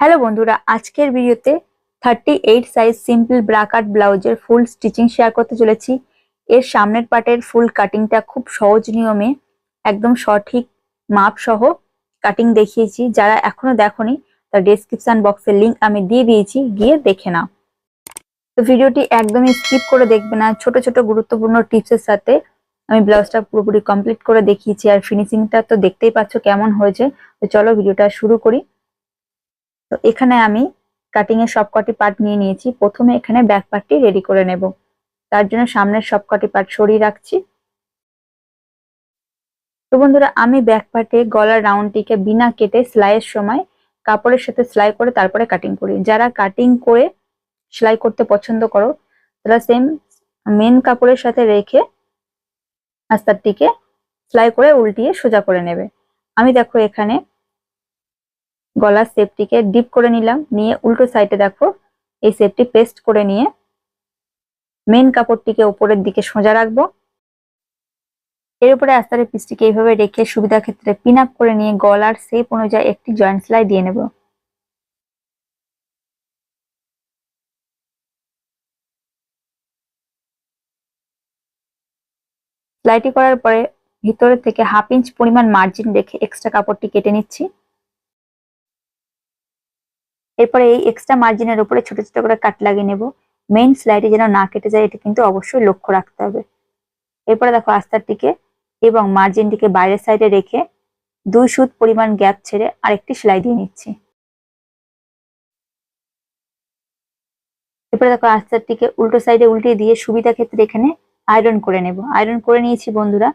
Hello বন্ধুরা, আজকের ভিডিওতে থার্টি এইট সাইজ সিম্পল ব্রাকাট ব্লাউজের ফুল স্টিচিং শেয়ার করতে চলেছি। এর সামনের পার্টের ফুল কাটিংটা খুব সহজ নিয়মে, একদম সঠিক মাপ সহ কাটিং দেখিয়েছি। যারা এখনও দেখোনি, তার ডেসক্রিপশন বক্সের লিঙ্ক আমি দিয়ে দিয়েছি, গিয়ে দেখে নাও। তো ভিডিওটি একদমই স্কিপ করে দেখবে না। ছোট ছোট গুরুত্বপূর্ণ টিপসের সাথে আমি ব্লাউজটা পুরোপুরি কমপ্লিট করে দেখিয়েছি। আর ফিনিশিংটা তো দেখতেই পাচ্ছ কেমন হয়েছে। তো চলো ভিডিওটা শুরু করি। তো এখানে আমি কাটিং এর সবকটি পার্ট নিয়ে নিয়েছি। প্রথমে এখানে ব্যাক পার্টটি রেডি করে নেব। তার জন্য সামনের সবকটি পার্ট সরিয়ে রাখছি। তো বন্ধুরা, আমি ব্যাক পার্টে গলার রাউন্ডটিকে বিনা কেটে সেলাইয়ের সময় কাপড়ের সাথে সেলাই করে তারপরে কাটিং করি। যারা কাটিং করে সেলাই করতে পছন্দ করো, তারা সেম মেন কাপড়ের সাথে রেখে আস্তারটিকে সেলাই করে উল্টিয়ে সোজা করে নেবে। আমি দেখো এখানে গলার সেপটিকে ডিপ করে নিলাম। নিয়ে উল্টো সাইডে দেখো, এই সেপটি পেস্ট করে নিয়ে মেন কাপড়টিকে উপরের দিকে সোজা রাখব। এর উপরে আস্তারের পিসটিকে এইভাবে রেখে সুবিধা ক্ষেত্রে পিন আপ করে নিয়ে গলার সেপ অনুযায়ী একটি জয়েন্ট সেলাই দিয়ে নেব। সেলাইটি করার পরে ভিতরে থেকে হাফ ইঞ্চ পরিমাণ মার্জিন রেখে এক্সট্রা কাপড়টি কেটে নিচ্ছি। এরপরে এই এক্সট্রা মার্জিনের উপরে ছোট ছোট করে কাট লাগিয়ে নেব। মেইন স্লাইডে যেন না কেটে যায়, এটা কিন্তু অবশ্যই লক্ষ্য রাখতে হবে। এরপরে দেখো আস্তারটিকে এবং মার্জিনটিকে বাইরের সাইডে রেখে দুই সুত পরিমাণ গ্যাপ ছেড়ে আরেকটি সেলাই দিয়ে নিচ্ছি। এরপরে দেখো আস্তারটিকে উল্টো সাইডে উল্টিয়ে দিয়ে সুবিধা ক্ষেত্রে এখানে আয়রন করে নেব। আয়রন করে নিয়েছি বন্ধুরা।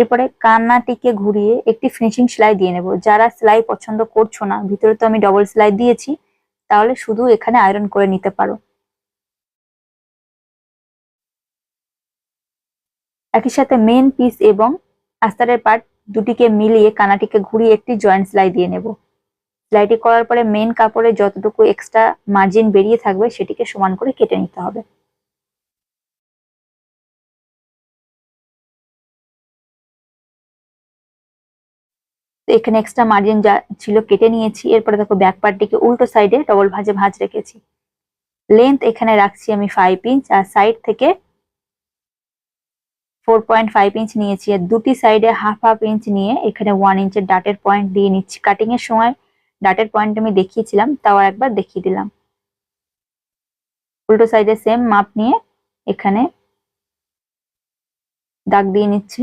এরপরে কান্নাটিকে ঘুরিয়ে একটি ফিনিশিং সেলাই দিয়ে নেব। যারা সেলাই পছন্দ করছ না, ভিতরে তো আমি ডবল সেলাই দিয়েছি, তাহলে শুধু এখানে আয়রন করে নিতে পারো। একই সাথে মেন পিস এবং আস্তারের পার্ট দুটিকে মিলিয়ে কানাটিকে ঘুরিয়ে একটি জয়েন্ট সেলাই দিয়ে নেব। সেলাইটি করার পরে মেন কাপড়ে যতটুকু এক্সট্রা মার্জিন বেরিয়ে থাকবে, সেটিকে সমান করে কেটে নিতে হবে। তো এখানে এক্সট্রা মার্জিন যা ছিল কেটে নিয়েছি। এরপরে দেখো ব্যাক পার্টটিকে উল্টো সাইডে ডবল ভাজে ভাজ রেখেছি। লেন্থ এখানে রাখছি আমি ফাইভ ইঞ্চ আর সাইড থেকে ফোর পয়েন্ট ফাইভ ইঞ্চ নিয়েছি। আর দুটি সাইডে হাফ হাফ ইঞ্চ নিয়ে এখানে ওয়ান ইঞ্চের ডাটের পয়েন্ট দিয়ে নিচ্ছি। কাটিং এর সময় ডাটের পয়েন্ট আমি দেখিয়েছিলাম, তাও একবার দেখিয়ে দিলাম। উল্টো সাইডে সেম মাপ নিয়ে এখানে দাগ দিয়ে নিচ্ছি।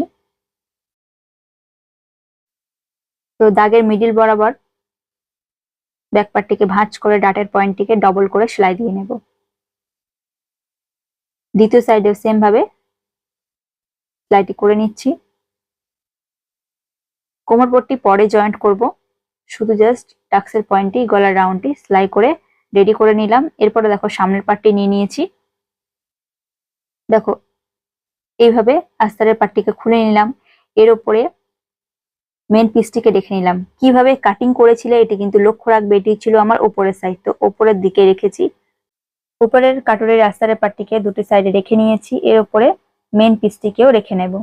তো দাগের মিডিল বরাবর ব্যাক পার্টটিকে ভাঁজ করে ডাটের পয়েন্টটিকে ডবল করে সেলাই দিয়ে নেব। দ্বিতীয় সাইডে সেম ভাবে সেলাইটি করে নিচ্ছি। কোমর পট্টি পরে জয়েন্ট করব। শুধু জাস্ট টাক্সের পয়েন্টটি গলার রাউন্ডটি সেলাই করে রেডি করে নিলাম। এরপরে দেখো সামনের পার্টটি নিয়ে নিয়েছি। দেখো, এইভাবে আস্তারের পার্টটিকে খুলে নিলাম। এর উপরে মেন পিসটিকে দেখে নিলাম। কীভাবে কাটিং করেছিলে এটি কিন্তু লক্ষ্য রাখবে, এটি ছিল আমার ওপরের সাইড তো ওপরের দিকে রেখেছি। উপরের কাটুরের আস্তারের পাটটিকে দুটি সাইডে রেখে নিয়েছি। এর উপরে মেন পিসটিকেও রেখে নেব।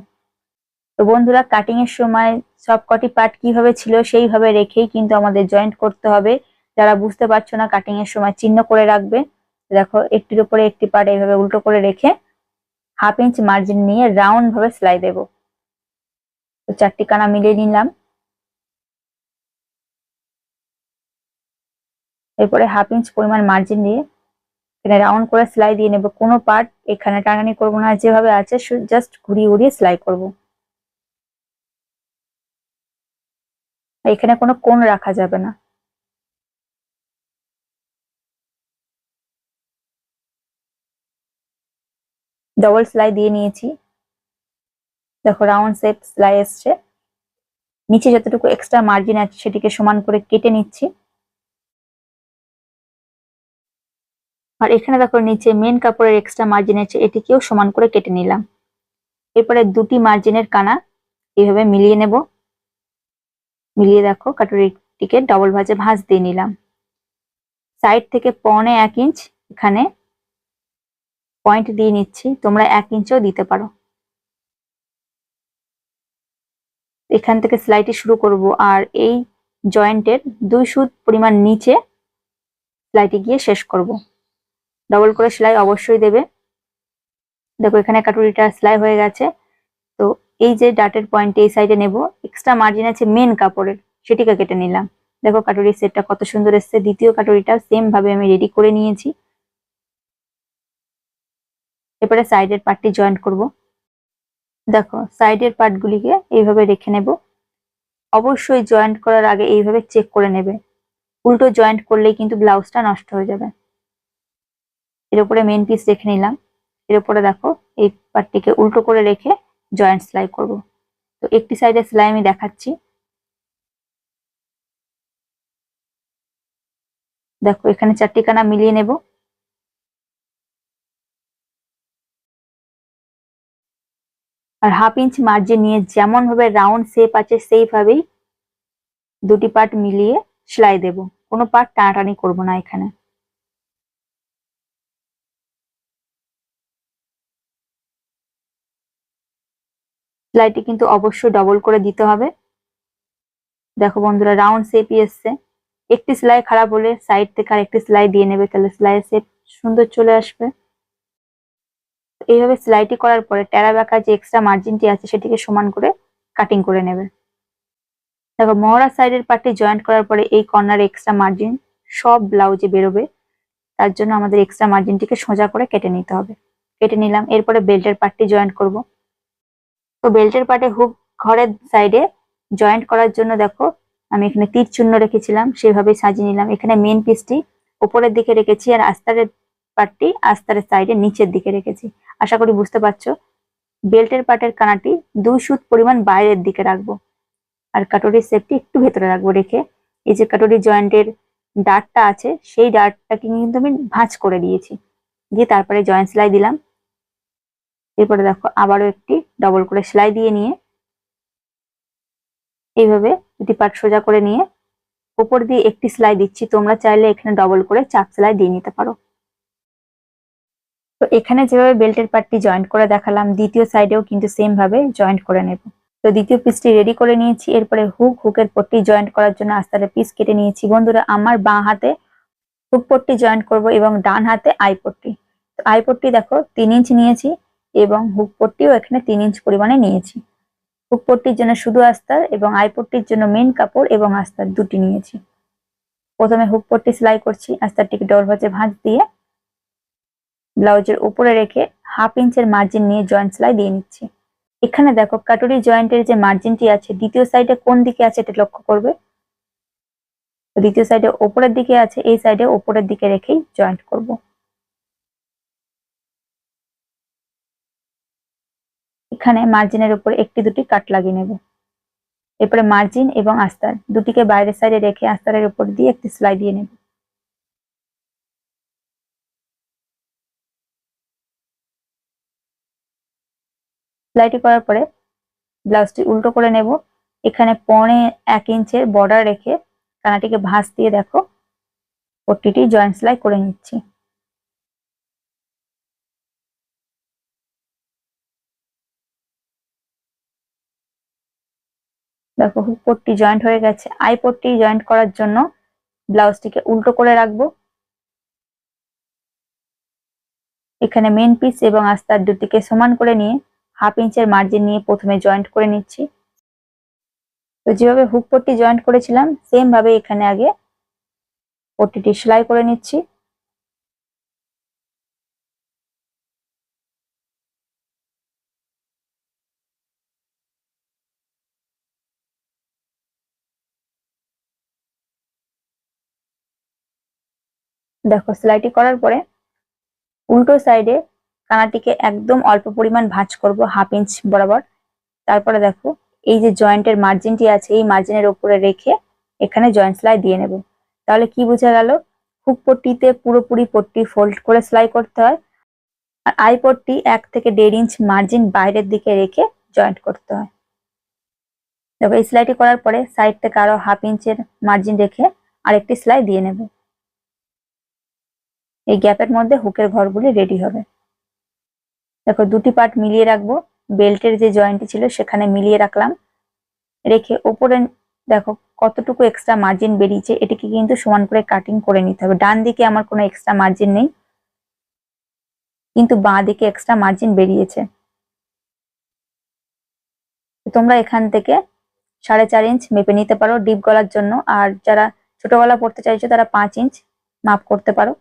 তো বন্ধুরা কাটিং এর সময় সব কটি পার্ট কীভাবে ছিল সেইভাবে রেখেই কিন্তু আমাদের জয়েন্ট করতে হবে। যারা বুঝতে পারছ না কাটিং এর সময় চিহ্ন করে রাখবে। দেখো, একটির উপরে একটি পার্ট এইভাবে উল্টো করে রেখে হাফ ইঞ্চ মার্জিন নিয়ে রাউন্ড ভাবে সেলাই দেবো। তো চারটি কানা মিলিয়ে নিলাম। এরপরে হাফ ইঞ্চ পরিমাণ মার্জিন দিয়ে এখানে রাউন্ড করে সেলাই দিয়ে নেব। কোনো পার্ট এখানে টানানি করব না, যেভাবে আছে জাস্ট ঘুরিয়ে ঘুরিয়ে সেলাই করব। এখানে কোনো কোন রাখা যাবে না। ডবল সেলাই দিয়ে নিয়েছি। দেখো রাউন্ড শেপ সেলাই এসছে। নিচে যতটুকু এক্সট্রা মার্জিন আছে সেটিকে সমান করে কেটে নিচ্ছি। আর এখানে দেখো নিচে মেন কাপড়ের এক্সট্রা মার্জিন আছে, এটিকেও সমান করে কেটে নিলাম। এরপরে দুটি মার্জিনের কানা এইভাবে মিলিয়ে নেব। মিলিয়ে দেখো কাটুরিটিকে ডবল ভাজে ভাঁজ দিয়ে নিলাম। সাইড থেকে পনে এক ইঞ্চ এখানে পয়েন্ট দিয়ে নিচ্ছি, তোমরা এক ইঞ্চও দিতে পারো। এখান থেকে সেলাইটি শুরু করব আর এই জয়েন্টের দুই সুদ পরিমাণ নিচে সেলাইটি গিয়ে শেষ করব। ডবল করে সেলাই অবশ্যই দেবে। দেখো এখানে কাটুরিটা সেলাই হয়ে গেছে। তো এই যে ডাটের পয়েন্ট এই সাইডে নেব। এক্সট্রা মার্জিন আছে মেন কাপড়ের, সেটিকে কেটে নিলাম। দেখো কাটুরির সেটটা কত সুন্দর এসছে। দ্বিতীয় কাটুরিটা সেম ভাবে আমি রেডি করে নিয়েছি। এরপরে সাইডের পার্টটি জয়েন্ট করব। দেখো সাইডের পার্টগুলিকে এইভাবে রেখে নেব। অবশ্যই জয়েন্ট করার আগে এইভাবে চেক করে নেবে। উল্টো জয়েন্ট করলেই কিন্তু ব্লাউজটা নষ্ট হয়ে যাবে। এর উপরে মেন পিস রেখে নিলাম। এর উপরে দেখো, এই পার্টটিকে উল্টো করে রেখে জয়েন্ট সেলাই করব। তো একটি সাইডে সেলাই আমি দেখাচ্ছি। দেখো, এখানে চারটি কানা মিলিয়ে নেব। আর হাফ ইঞ্চ মার্জিন নিয়ে যেমন ভাবে রাউন্ড শেপ আছে সেইভাবেই দুটি পার্ট মিলিয়ে সেলাই দেব। কোনো পার্ট টানাটানি করব না এখানে। সেলাইটি কিন্তু অবশ্যই ডবল করে দিতে হবে। দেখো বন্ধুরা রাউন্ড শেপই এসছে। একটি সেলাই খারাপ হলে সাইড থেকে আর একটি সেলাই দিয়ে নেবে, তাহলে সেলাইয়ের শেপ সুন্দর চলে আসবে। এইভাবে সেলাইটি করার পরে টেরা বাঁকা যে এক্সট্রা মার্জিনটি আছে সেটিকে সমান করে কাটিং করে নেবে। দেখো, মহড়া সাইডের পার্টটি জয়েন্ট করার পরে এই কর্নার এক্সট্রা মার্জিন সব ব্লাউজে বেরোবে। তার জন্য আমাদের এক্সট্রা মার্জিনটিকে সোজা করে কেটে নিতে হবে। কেটে নিলাম, এরপরে বেল্টের পার্টটি জয়েন্ট করব। তো বেল্টের পার্টে হুক ঘরের সাইডে জয়েন্ট করার জন্য দেখো, আমি এখানে তীর চিহ্ন রেখেছিলাম সেভাবে সাজিয়ে নিলাম। এখানে মেন পিসটি উপরের দিকে রেখেছি আর আস্তারের পার্টটি আস্তারের সাইডে নিচের দিকে রেখেছি। আশা করি বুঝতে পারছ, বেল্টের পার্টের কানাটি দুই সুত পরিমাণ বাইরের দিকে রাখব আর কাটরির সেপটি একটু ভেতরে রাখব রেখে। এই যে কাটরি জয়েন্টের ডাটটা আছে, সেই ডাটটাকে কিন্তু আমি ভাঁজ করে দিয়েছি। দিয়ে তারপরে জয়েন্ট সেলাই দিলাম। এরপরে দেখো আবারও একটি ডবল করে সেলাই দিয়ে নিয়ে এইভাবে দুটি পার্ট সোজা করে নিয়ে উপর দিয়ে একটি সেলাই দিচ্ছি। তোমরা চাইলে এখানে ডবল করে চাপ সেলাই দিয়ে নিতে পারো। তো এখানে যেভাবে বেল্টের পার্টটি জয়েন্ট করে দেখালাম, দ্বিতীয় সাইডেও কিন্তু সেম ভাবে জয়েন্ট করে নেব। তো দ্বিতীয় পিসটি রেডি করে নিয়েছি, এরপরে হুক হুকের পট্টি জয়েন্ট করার জন্য আস্তে পিস কেটে নিয়েছি। বন্ধুরা, আমার বাঁ হাতে হুক পট্টি জয়েন্ট করব এবং ডান হাতে আই পট্টি। তো আই পট্টি দেখো, তিন ইঞ্চ নিয়েছি এবং হুক পট্টিও এখানে তিন ইঞ্চ পরিমাণে নিয়েছি। হুক পট্টির জন্য শুধু আস্তার এবং আই পট্টির জন্য মেন কাপড় এবং আস্তার দুটি নিয়েছি। প্রথমে হুক পট্টি সেলাই করছি, আস্তারটিকে ডর ভাজে ভাঁজ দিয়ে ব্লাউজের উপরে রেখে হাফ ইঞ্চের মার্জিন নিয়ে জয়েন্ট সেলাই দিয়ে নিচ্ছি। এখানে দেখো কাটুরি জয়েন্টের যে মার্জিনটি আছে, দ্বিতীয় সাইডে কোন দিকে আছে এটা লক্ষ্য করবে? দ্বিতীয় সাইডে ওপরের দিকে আছে, এই সাইডে ওপরের দিকে রেখেই জয়েন্ট করব। এখানে মার্জিনের উপর একটি দুটি কাট লাগিয়ে নেব। এরপরে মার্জিন এবং আস্তার, দুটিকে বাইরের সাইডে রেখে আস্তারের উপর দিয়ে একটি সেলাই দিয়ে নেব। সেলাইটি করার পরে ব্লাউজটি উল্টো করে নেব। এখানে পনে এক ইঞ্চের বর্ডার রেখে কানাটিকে ভাঁজ দিয়ে দেখো, পট্টিটি জয়েন্ট সেলাই করে নিচ্ছি। দেখো হুক পট্টি জয়েন্ট হয়ে গেছে। আই পট্টি জয়েন্ট করার জন্য ব্লাউজটিকে উল্টো করে রাখব। এখানে মেন পিস এবং আস্তার দুটিকে সমান করে নিয়ে হাফ ইঞ্চের মার্জিন নিয়ে প্রথমে জয়েন্ট করে নিচ্ছি। তো যেভাবে হুক পট্টি জয়েন্ট করেছিলাম সেম ভাবে এখানে আগে পট্টিটি সেলাই করে নিচ্ছি। দেখো, সেলাইটি করার পরে উল্টো সাইডে কানাটিকে একদম অল্প পরিমাণ ভাঁজ করব, হাফ ইঞ্চ বরাবর। তারপরে দেখো, এই যে জয়েন্টের মার্জিনটি আছে, এই মার্জিনের উপরে রেখে এখানে জয়েন্ট সেলাই দিয়ে নেব। তাহলে কি বোঝা গেল? হুক পট্টিতে পুরোপুরি পট্টি ফোল্ড করে সেলাই করতে হয়। আর আই পট্টি এক থেকে দেড় ইঞ্চ মার্জিন বাইরের দিকে রেখে জয়েন্ট করতে হয়। দেখো, এই সেলাইটি করার পরে সাইড থেকে আরও হাফ ইঞ্চের মার্জিন রেখে আরেকটি সেলাই দিয়ে নেব। এই গ্যাপের মধ্যে হুকের ঘরগুলি রেডি হবে। দেখো দুটি পার্ট মিলিয়ে রাখব। বেল্টের যে জয়েন্টটি ছিল সেখানে মিলিয়ে রাখলাম। রেখে ওপরে দেখো কতটুকু এক্সট্রা মার্জিন বেরিয়েছে, এটিকে কিন্তু সমান করে কাটিং করে নিতে হবে। ডান দিকে আমার কোনো এক্সট্রা মার্জিন নেই। কিন্তু বাঁ দিকে এক্সট্রা মার্জিন বেরিয়েছে। তোমরা এখান থেকে সাড়ে চার ইঞ্চ মেপে নিতে পারো ডিপ গলার জন্য। আর যারা ছোট গলা পড়তে চাইছো তারা পাঁচ ইঞ্চ মাপ করতে পারো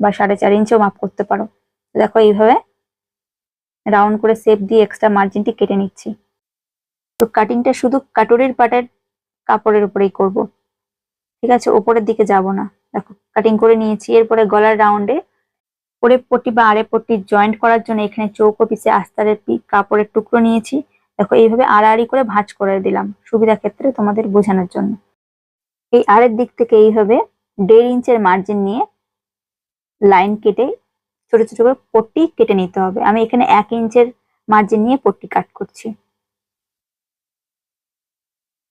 বা সাড়ে চার ইঞ্চও মাপ করতে পারো। দেখো এইভাবে রাউন্ড করে শেপ দিয়ে এক্সট্রা মার্জিনটি কেটে নিচ্ছি। তো কাটিংটা শুধু কাটুরির পাটের কাপড়ের উপরেই করব। ঠিক আছে, ওপরের দিকে যাব না। দেখো কাটিং করে নিয়েছি। এরপরে গলার রাউন্ডে পরে পট্টি বা আড়ে পট্টি জয়েন্ট করার জন্য এখানে চৌকো পিসে আস্তারের কাপড়ের টুকরো নিয়েছি। দেখো, এইভাবে আড়াআড়ি করে ভাঁজ করে দিলাম সুবিধা ক্ষেত্রে তোমাদের বোঝানোর জন্য। এই আড়ের দিক থেকে এইভাবে দেড় ইঞ্চের মার্জিন নিয়ে লাইন কেটে ছোট ছোট করে পট্টি কেটে নিতে হবে। আমি এখানে এক ইঞ্চের মার্জিন নিয়ে পট্টি কাট করছি।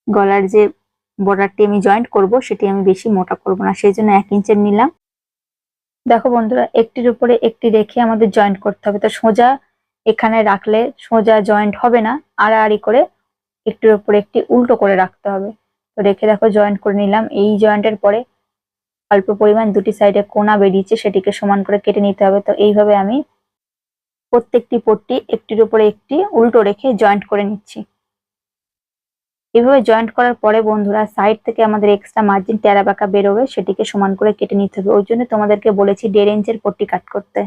গলার যে বর্ডারটি আমি জয়েন্ট করব, সেটি আমি বেশি মোটা করব না, সেই জন্য এক ইঞ্চের নিলাম। দেখো বন্ধুরা, একটির উপরে একটি রেখে আমাদের জয়েন্ট করতে হবে। তো সোজা এখানে রাখলে সোজা জয়েন্ট হবে না, আড়াআড়ি করে একটির উপরে একটি উল্টো করে রাখতে হবে। তো রেখে দেখো জয়েন্ট করে নিলাম। এই জয়েন্টের পরে অল্প পরিমাণ দুটি সাইডে কোনা বেরিয়েছে, সেটিকে সমান করে কেটে নিতে হবে। তো এইভাবে আমি প্রত্যেকটি পট্টি একটির উপরে একটি উল্টো রেখে জয়েন্ট করে নিচ্ছি। এভাবে জয়েন্ট করার পরে বন্ধুরা সাইড থেকে আমাদের এক্সট্রা মার্জিন টেরা বাঁকা বেরোবে, সেটিকে সমান করে কেটে নিতে হবে। ওই জন্য তোমাদেরকে বলেছি দেড় ইঞ্চের পট্টি কাট করতে।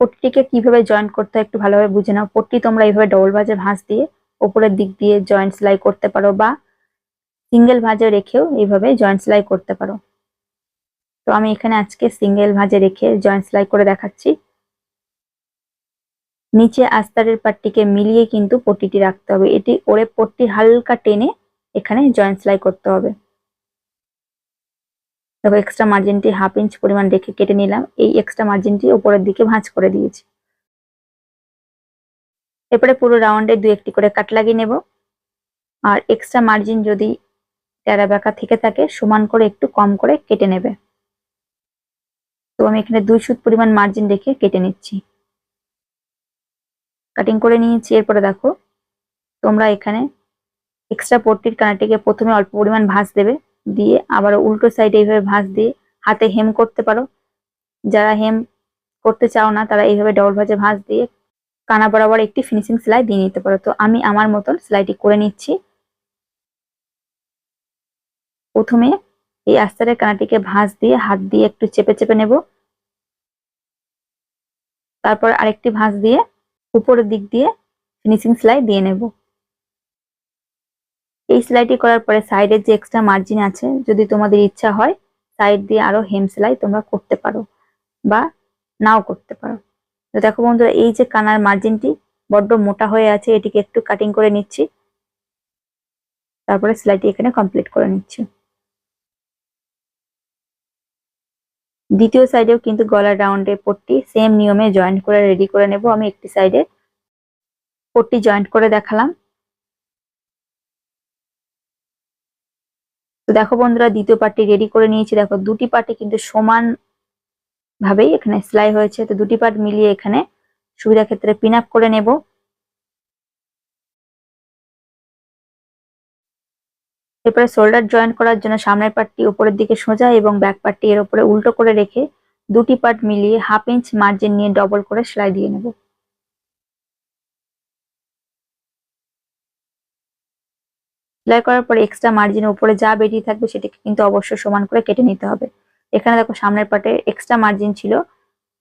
পট্টিকে কীভাবে জয়েন্ট করতে হয় একটু ভালোভাবে বুঝে নাও। পট্টি তোমরা এইভাবে ডবল ভাজে ভাঁজ দিয়ে ওপরের দিক দিয়ে জয়েন্ট সেলাই করতে পারো বা সিঙ্গেল ভাজে রেখেও এইভাবে জয়েন্ট সেলাই করতে পারো। তো আমি এখানে আজকে সিঙ্গেল ভাজে রেখে জয়েন্ট সেলাই করে দেখাচ্ছি। নিচে আস্তারের পাটটিকে মিলিয়ে কিন্তু পট্টিটি রাখতে হবে। এটি ওরে পট্টি হালকা টেনে এখানে জয়েন্ট সেলাই করতে হবে। দেখো এক্সট্রা মার্জিনটি হাফ ইঞ্চ পরিমাণ রেখে কেটে নিলাম। এই এক্সট্রা মার্জিনটি উপরের দিকে ভাঁজ করে দিয়েছি। এরপরে পুরো রাউন্ডে দু একটি করে কাট লাগিয়ে নেব। আর এক্সট্রা মার্জিন যদি টেরা বেঁকা থেকে থাকে, সমান করে একটু কম করে কেটে নেবে। তো আমি এখানে দুই সুত পরিমাণ মার্জিন রেখে কেটে নিচ্ছি। কাটিং করে নিয়েছি, এরপরে দেখো, তোমরা এখানে এক্সট্রা পট্টির কানাটিকে প্রথমে অল্প পরিমাণ ভাঁজ দেবে, দিয়ে আবার উল্টো সাইডে এইভাবে ভাঁজ দিয়ে হাতে হেম করতে পারো। যারা হেম করতে চাও না, তারা এইভাবে ডবল ভাজে ভাঁজ দিয়ে কানা বরাবর একটি ফিনিশিং সেলাই দিয়ে নিতে পারো। তো আমি আমার মতন সেলাইটি করে নিচ্ছি। প্রথমে এই আস্তারের কানাটিকে ভাঁজ দিয়ে হাত দিয়ে একটু চেপে চেপে নেব। তারপর আরেকটি ভাঁজ দিয়ে উপরের দিক দিয়ে ফিনিশিং সেলাই দিয়ে নেব। এই সেলাইটি করার পরে সাইডের যে এক্সট্রা মার্জিন আছে, যদি তোমাদের ইচ্ছা হয় সাইড দিয়ে আরও হেম সেলাই তোমরা করতে পারো বা নাও করতে পারো। তো দেখো বন্ধুরা, এই যে কানার মার্জিনটি বড্ড মোটা হয়ে আছে, এটিকে একটু কাটিং করে নিচ্ছি। তারপরে সেলাইটি এখানে কমপ্লিট করে নিচ্ছি। দ্বিতীয় সাইডেও কিন্তু গলার রাউন্ডে পট্টি সেম নিয়মে জয়েন্ট করে রেডি করে নেব। আমি একটি সাইডে পট্টি জয়েন্ট করে দেখালাম। তো দেখো বন্ধুরা, দ্বিতীয় পার্টি রেডি করে নিয়েছি। দেখো, দুটি পার্টি কিন্তু সমান ভাবেই এখানে সেলাই হয়েছে। তো দুটি পার্ট মিলিয়ে এখানে সুবিধা ক্ষেত্রে পিন আপ করে নেব। এরপরে শোল্ডার জয়েন্ট করার জন্য সামনের পার্টটি উপরের দিকে সোজা এবং ব্যাক পার্টটি এর উপরে উল্টো করে রেখে দুটি পার্ট মিলিয়ে হাফ ইঞ্চ মার্জিন নিয়ে ডবল করে সেলাই দিয়ে নেব। সেলাই করার পরে এক্সট্রা মার্জিনের উপরে যা বেরিয়ে থাকবে সেটাকে কিন্তু অবশ্যই সমান করে কেটে নিতে হবে। এখানে দেখো সামনের পাটে এক্সট্রা মার্জিন ছিল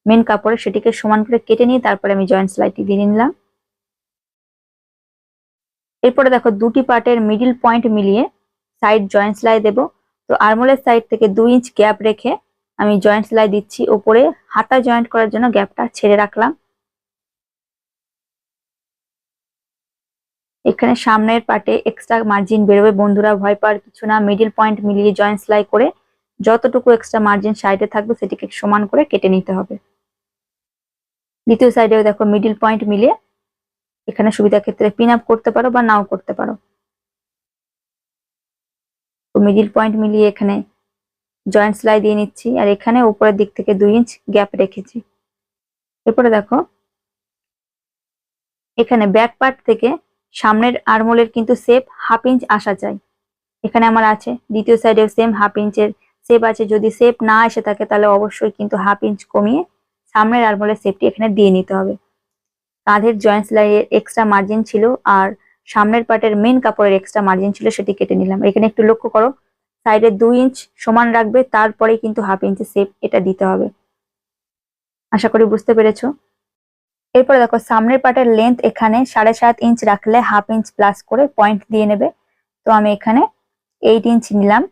মেন কাপড়ে সেটিকে সমান করে কেটে নিয়ে তারপরে আমি জয়েন্ট সেলাইটি দিয়ে নিলাম। এরপরে দেখো দুটি পার্টের মিডিল পয়েন্ট মিলিয়ে সাইড জয়েন্ট সেলাই দেব। তো আর্মোলের সাইড থেকে দুই ইঞ্চ গ্যাপ রেখে আমি জয়েন্ট সেলাই দিচ্ছি। ওপরে হাতা জয়েন্ট করার জন্য গ্যাপটা ছেড়ে রাখলাম। এখানে সামনের পার্টে এক্সট্রা মার্জিন বেরোবে। বন্ধুরা, ভয় পাওয়ার কিছু না। মিডিল পয়েন্ট মিলিয়ে জয়েন্ট সেলাই করে যতটুকু এক্সট্রা মার্জিন সাইডে থাকবে, সেটিকে সমান করে কেটে নিতে হবে। দ্বিতীয় সাইডেও দেখো মিডিল পয়েন্ট মিলিয়ে এখানে সুবিধা ক্ষেত্রে পিন আপ করতে পারো বা নাও করতে পারো। তো মিডিল পয়েন্ট মিলিয়ে এখানে জয়েন্ট সেলাই দিয়ে নিচ্ছি, আর এখানে উপরের দিক থেকে দুই ইঞ্চ গ্যাপ রেখেছি। এরপরে দেখো, এখানে ব্যাক পার্ট থেকে সামনের আরমোলের কিন্তু সেপ হাফ ইঞ্চ আসা চাই। এখানে আমার আছে, দ্বিতীয় সাইডেও সেম হাফ ইঞ্চের সেপ আছে, যদি সেপ না এসে থাকে তাহলে অবশ্যই কিন্তু হাফ ইঞ্চ কমিয়ে সামনের আরমোলের সেপটি এখানে দিয়ে নিতে হবে। কাঁধের জয়েন্ট সেলাইয়ের এক্সট্রা মার্জিন ছিল, আর সামনের পার্টের মেন কাপড়ের এক্সট্রা মার্জিন ছিল, সেটি কেটে নিলাম। এখানে একটু লক্ষ্য করো সাইডে দুই ইঞ্চ সমান রাখবে, তারপরে কিন্তু হাফ ইঞ্চের সেপ এটা দিতে হবে। আশা করি বুঝতে পেরেছ? এরপরে দেখো, সামনের পার্টের লেন্থ এখানে সাড়ে সাত ইঞ্চ রাখলে হাফ ইঞ্চ প্লাস করে পয়েন্ট দিয়ে নেবে। তো আমি এখানে এইট ইঞ্চ নিলাম।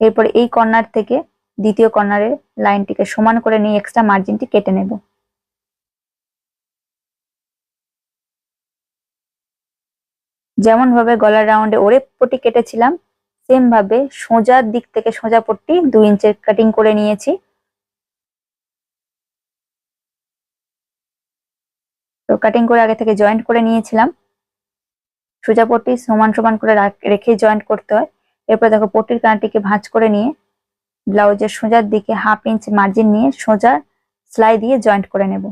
এরপর এই কর্নার থেকে দ্বিতীয় কর্নারের লাইনটিকে সমান করে নিয়ে এক্সট্রা মার্জিনটি কেটে নেব। যেমন ভাবে গলার রাউন্ডে ওরে পট্টি কেটেছিলাম সেম ভাবে সোজার দিক থেকে সোজা পট্টি দুই ইঞ্চের কাটিং করে নিয়েছি। তো কাটিং করে আগে থেকে জয়েন্ট করে নিয়েছিলাম। সোজা পট্টি সমান সমান করে রেখে জয়েন্ট করতে হয়। এরপর দেখো পট্টির কানটিকে ভাঁজ করে নিয়ে ব্লাউজের সোজার দিকে হাফ ইঞ্চ মার্জিন নিয়ে সোজা সেলাই দিয়ে জয়েন্ট করে নেব।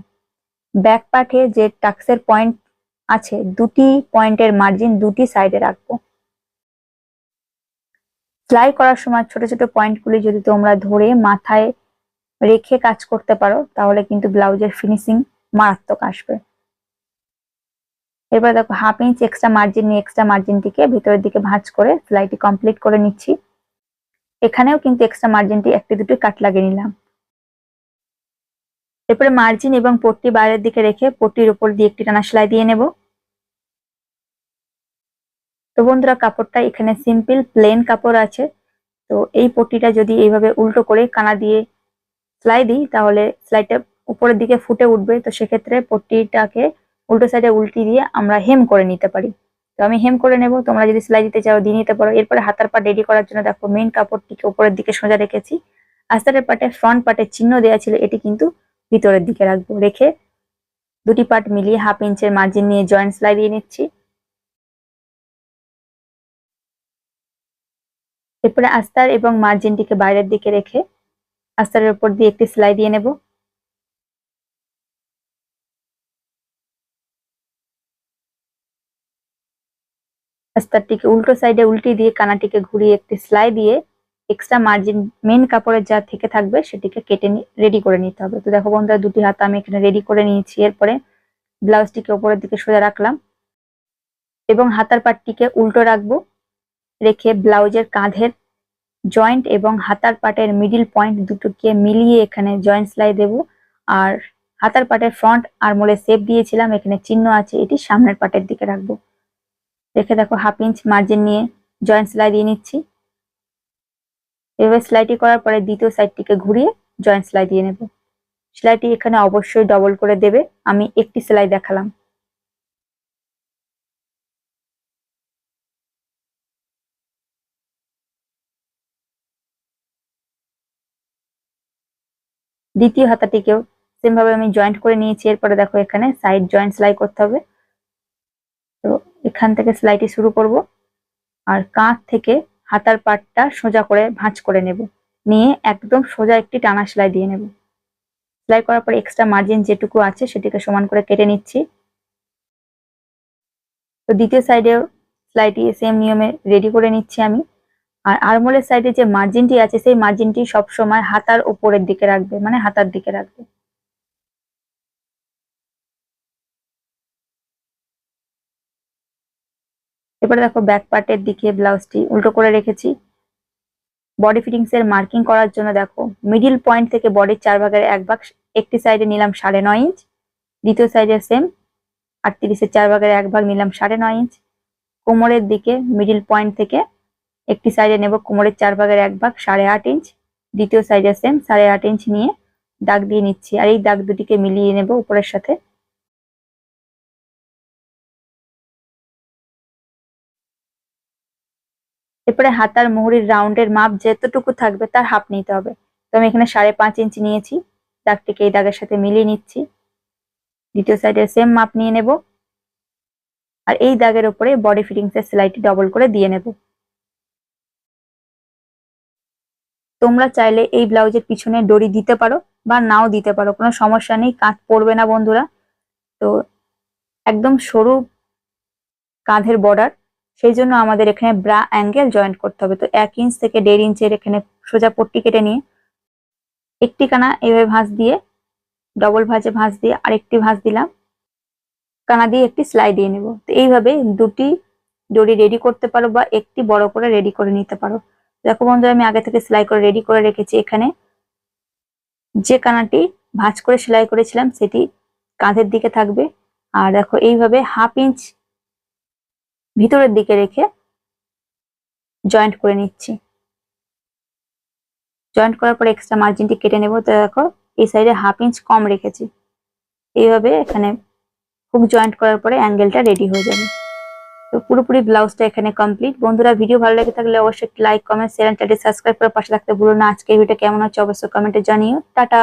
ব্যাক পার্টে যে টাক্সের পয়েন্ট আছে, দুটি পয়েন্টের মার্জিন দুটি সাইডে রাখব। সেলাই করার সময় ছোট ছোট পয়েন্টগুলি যদি তোমরা ধরে মাথায় রেখে কাজ করতে পারো, তাহলে কিন্তু ব্লাউজের ফিনিশিং মারাত্মক আসবে। এবার দেখো, হাফ ইঞ্চ এক্সট্রা মার্জিন নিয়ে এক্সট্রা মার্জিনটিকে ভিতরের দিকে ভাঁজ করে সেলাইটি কমপ্লিট করে নিচ্ছি। এখানেও কিন্তু এক্সট্রা মার্জিনটি একটি দুটি কাট লাগিয়ে নিলাম। এরপরে মার্জিন এবং পট্টি বাইরের দিকে রেখে পট্টির উপর দিয়ে একটি টানা সেলাই দিয়ে নেব। তো বন্ধুরা, কাপড়টা এখানে সিম্পল প্লেন কাপড় আছে। তো এই পট্টিটা যদি এইভাবে উল্টো করে কানা দিয়ে সেলাই দিই, তাহলে সেলাইটা উপরের দিকে ফুটে উঠবে। তো সেক্ষেত্রে পট্টিটাকে উল্টো সাইডে উল্টি দিয়ে আমরা হেম করে নিতে পারি। তো আমি হেম করে নেব। তোমরা যদি সেলাই দিতে চাও, দিয়ে নিতে পারো। এরপরে হাতার পা রেডি করার জন্য দেখো মেন কাপড়টিকে উপরের দিকে সোজা রেখেছি। আস্তারের পাটে ফ্রন্ট পাটে চিহ্ন দেওয়া ছিল, এটি কিন্তু ভিতরের দিকে রাখব। রেখে দুটি পার্ট মিলিয়ে হাফ ইঞ্চের মার্জিন নিয়ে জয়েন্ট সেলাই দিয়ে নিচ্ছি। এরপরে আস্তার এবং মার্জিনটিকে বাইরের দিকে রেখে আস্তারের উপর দিয়ে একটি সেলাই দিয়ে নেব। আস্তারটিকে উল্টো সাইডে উল্টি দিয়ে কানাটিকে ঘুরিয়ে একটি সেলাই দিয়ে এক্সট্রা মার্জিন মেন কাপড়ের যা থেকে থাকবে সেটিকে কেটে রেডি করে নিতে হবে। তো দেখো বন্ধুরা, দুটি হাত আমি এখানে রেডি করে নিয়েছি। এরপরে ব্লাউজটিকে ওপরের দিকে সোজা রাখলাম এবং হাতার পাটটিকে উল্টো রাখব। রেখে ব্লাউজের কাঁধের জয়েন্ট এবং হাতার পাটের মিডিল পয়েন্ট দুটোকে মিলিয়ে এখানে জয়েন্ট সেলাই দেব। আর হাতার পাটের ফ্রন্ট আর মোলে সেপ দিয়েছিলাম, এখানে চিহ্ন আছে, এটি সামনের পাটের দিকে রাখব। রেখে দেখো হাফ ইঞ্চ মার্জিন নিয়ে জয়েন্ট সেলাই দিয়ে নিচ্ছি। এভাবে সেলাইটি করার পরে দ্বিতীয় সাইডটিকে ঘুরিয়ে জয়েন্ট সেলাই দিয়ে নেব। সেলাইটি এখানে অবশ্যই ডবল করে দেবে। আমি একটি সেলাই দেখালাম। দ্বিতীয় হাতাটিকেও সেম ভাবে আমি জয়েন্ট করে নিয়েছি। এরপরে দেখো এখানে সাইড জয়েন্ট সেলাই করতে হবে। তো এখান থেকে সেলাইটি শুরু করব। আর কাঁধ থেকে হাতার পাটটা সোজা করে ভাঁজ করে নেব। নিয়ে একদম সোজা একটি টানা সেলাই দিয়ে নেব। সেলাই করার পর এক্সট্রা মার্জিন যেটুকু আছে সেটিকে সমান করে কেটে নিচ্ছি। তো দ্বিতীয় সাইডেও সেলাইটি সেম নিয়মে রেডি করে নিচ্ছি আমি। আর আরমোলের সাইডে যে মার্জিনটি আছে, সেই মার্জিনটি সবসময় হাতার উপরের দিকে রাখবে মানে হাতার দিকে রাখবে। এবারে দেখো ব্যাক পার্টের দিকে ব্লাউজটি উল্টো করে রেখেছি। বডি ফিটিংস এর মার্কিং করার জন্য দেখো মিডিল পয়েন্ট থেকে বডির চার ভাগের এক ভাগ, একটি সাইডে নিলাম সাড়ে নয় ইঞ্চ দ্বিতীয় সাইডে সেম আটত্রিশের চার ভাগের এক ভাগ নিলাম সাড়ে নয় ইঞ্চ কোমরের দিকে মিডিল পয়েন্ট থেকে একটি সাইডে নেব কোমরের চার ভাগের এক ভাগ, সাড়ে আট ইঞ্চ দ্বিতীয় সাইডে সেম সাড়ে আট ইঞ্চ নিয়ে দাগ দিয়ে নিচ্ছি। আর এই দাগ দুটিকে মিলিয়ে নেব উপরের সাথে। এরপরে হাতার মুহুরির রাউন্ডের মাপ যতটুকু থাকবে তার হাফ নিতে হবে। তো আমি এখানে সাড়ে পাঁচ ইঞ্চি নিয়েছি। দাগটিকে এই দাগের সাথে মিলিয়ে নিচ্ছি। দ্বিতীয় সাইডে সেম মাপ নিয়ে নেব। আর এই দাগের উপরে বডি ফিটিংস এর সেলাইটি ডবল করে দিয়ে নেব। তোমরা চাইলে এই ব্লাউজের পিছনে দড়ি দিতে পারো বা নাও দিতে পারো, কোনো সমস্যা নেই কাজ পড়বে না বন্ধুরা। তো একদম সরু কাঁধের বর্ডার সেই জন্য আমাদের এখানে ব্রা অ্যাঙ্গেল জয়েন্ট করতে হবে। তো এক ইঞ্চ থেকে দেড় ইঞ্চের এখানে সোজা পট্টি কেটে নিয়ে একটি কানা এভাবে ভাঁজ দিয়ে ডবল ভাঁজে ভাঁজ দিয়ে আরেকটি ভাঁজ দিলাম। কানা দিয়ে একটি সেলাই দিয়ে নেব। তো এইভাবে দুটি দড়ি রেডি করতে পারো বা একটি বড় করে রেডি করে নিতে পারো। দেখো বন্ধুরা, আমি আগে থেকে সেলাই করে রেডি করে রেখেছি এখানে। যে কানাটি ভাঁজ করে সেলাই করেছিলাম, সেটি কাঁধের দিকে থাকবে। আর দেখো, এইভাবে হাফ ইঞ্চ ভিতরের দিকে রেখে জয়েন্ট করে নিচ্ছি। জয়েন্ট করার পর এক্সট্রা মার্জিনটি কেটে নেব। তো দেখো, এই সাইডে হাফ ইঞ্চ কম রেখেছি। এইভাবে এখানে হুক জয়েন্ট করার পরে অ্যাঙ্গেলটা রেডি হয়ে যাবে। তো পুরোপুরি ব্লাউজটা এখানে কমপ্লিট বন্ধুরা ভিডিও ভালো লেগে থাকলে অবশ্যই একটি লাইক কমেন্ট শেয়ার চ্যানেলটি সাবস্ক্রাইব করে পাশে থাকতে ভুলো না। আজকে ভিডিও কেমন হচ্ছে অবশ্যই কমেন্টে জানিও। টাটা!